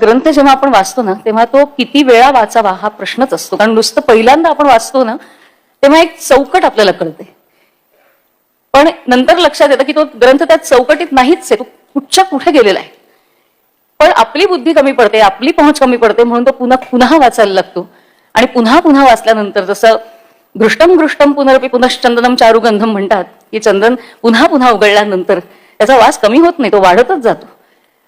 ग्रंथ जेव्हा आपण वाचतो ना तेव्हा तो किती वेळा वाचावा हा प्रश्नच असतो. कारण नुसतं पहिल्यांदा आपण वाचतो ना तेव्हा एक चौकट आपल्याला कळते. पण नंतर लक्षात येतं की तो ग्रंथ त्या चौकटीत नाहीच आहे तो कुठच्या कुठे गेलेला आहे. पण आपली बुद्धी कमी पडते आपली पहुंच कमी पडते म्हणून तो पुन्हा पुन्हा वाचायला लागतो. आणि पुन्हा पुन्हा वाचल्यानंतर जसं घृष्टम घृष्टम पुनरपी पुनश्चंदनम चारुगंधम म्हणतात की चंदन पुन्हा पुन्हा उघडल्यानंतर त्याचा वास कमी होत नाही तो वाढतच जातो.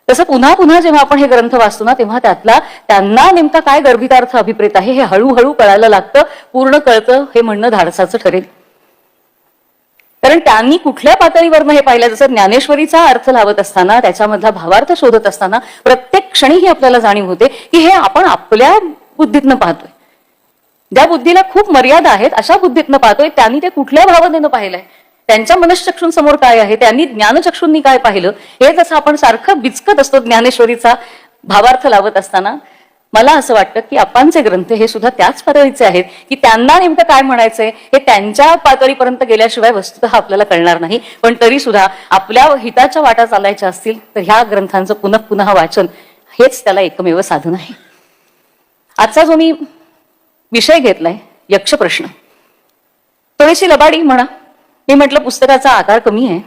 तसं पुन्हा पुन्हा जेव्हा आपण हे ग्रंथ वाचतो ना तेव्हा त्यातला त्यांना नेमका काय गर्भितार्थ अभिप्रेत आहे हे हळूहळू कळायला लागतं पूर्ण कळतं हे म्हणणं धाडसाचं ठरेल. कारण त्यांनी कुठल्या पातळीवरनं हे पाहिलं जसं ज्ञानेश्वरीचा अर्थ लावत असताना त्याच्यामधला भावार्थ शोधत असताना प्रत्येक क्षणी ही आपल्याला जाणीव होते की हे आपण आपल्या बुद्धीतनं पाहतोय. ज्या बुद्धीला खूप मर्यादा आहेत अशा बुद्धीतनं पाहतोय त्यांनी ते कुठल्या भावनेनं पाहिलंय? त्यांच्या मनश्चक्षूंसमोर काय आहे? त्यांनी ज्ञानचक्षूंनी काय पाहिलं? हे जसं आपण सारखं बिचकत असतो ज्ञानेश्वरीचा भावार्थ लावत असताना मला असं वाटतं की आपांचे ग्रंथ हे सुद्धा त्याच पातळीचे आहेत की त्यांना नेमकं काय म्हणायचंय? हे त्यांच्या पातळीपर्यंत गेल्याशिवाय वस्तुतः आपल्याला कळणार नाही. पण तरी सुद्धा आपल्या हिताच्या वाटा चालायच्या असतील तर ह्या ग्रंथांचं पुन्हा पुन्हा वाचन हेच त्याला एकमेव साधन आहे. आजचा जो मी विषय घेतलाय यक्ष प्रश्न थोडीशी लबाडी म्हणा मी म्हटलं पुस्तकाचा आकार कमी आहे.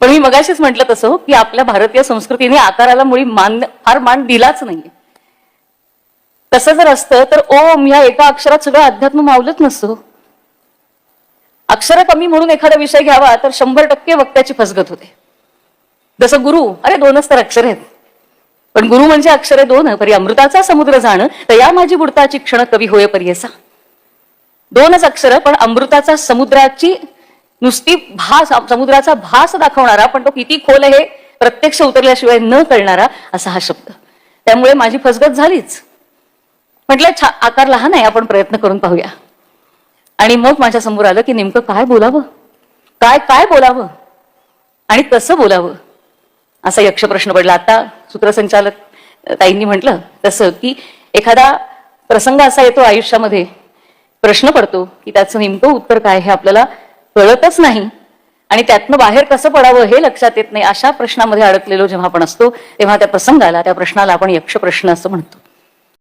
पण मी मगाशीच म्हटलं तसं की आपल्या भारतीय संस्कृतीने आकाराला मुळी मान फार मान दिलाच नाहीये. तसं जर असतं तर ओम ह्या एका अक्षरात सगळं अध्यात्म मावलत नसतो. अक्षर कमी म्हणून एखादा विषय घ्यावा तर शंभर टक्के वक्त्याची फसगत होते. जसं गुरु अरे दोनच तर अक्षर आहेत. पण गुरु म्हणजे अक्षरे दोन परी अमृताचा समुद्र जाणं तर या माझी बुडताची क्षण कवी होय परियसा दोनच अक्षर पण अमृताचा समुद्राची नुसती भास समुद्राचा भास दाखवणारा पण तो किती खोल हे प्रत्यक्ष उतरल्याशिवाय न कळणारा असा हा शब्द. त्यामुळे माझी फसगत झालीच. म्हटलं छा आकार लहान आहे आपण प्रयत्न करून पाहूया. आणि मग माझ्यासमोर आलं की नेमकं काय बोलावं? काय काय बोलावं? आणि कसं बोलावं? असा यक्ष प्रश्न पडला. आता सूत्रसंचालक ताईंनी म्हटलं तसं की एखादा प्रसंग असा येतो आयुष्यामध्ये प्रश्न पडतो की त्याचं नेमकं उत्तर काय हे आपल्याला कळतच नाही. आणि त्यातनं बाहेर कसं पडावं हे लक्षात येत नाही अशा प्रश्नामध्ये अडकलेलो जेव्हा आपण असतो तेव्हा त्या प्रसंगाला त्या प्रश्नाला आपण यक्ष प्रश्न असं म्हणतो.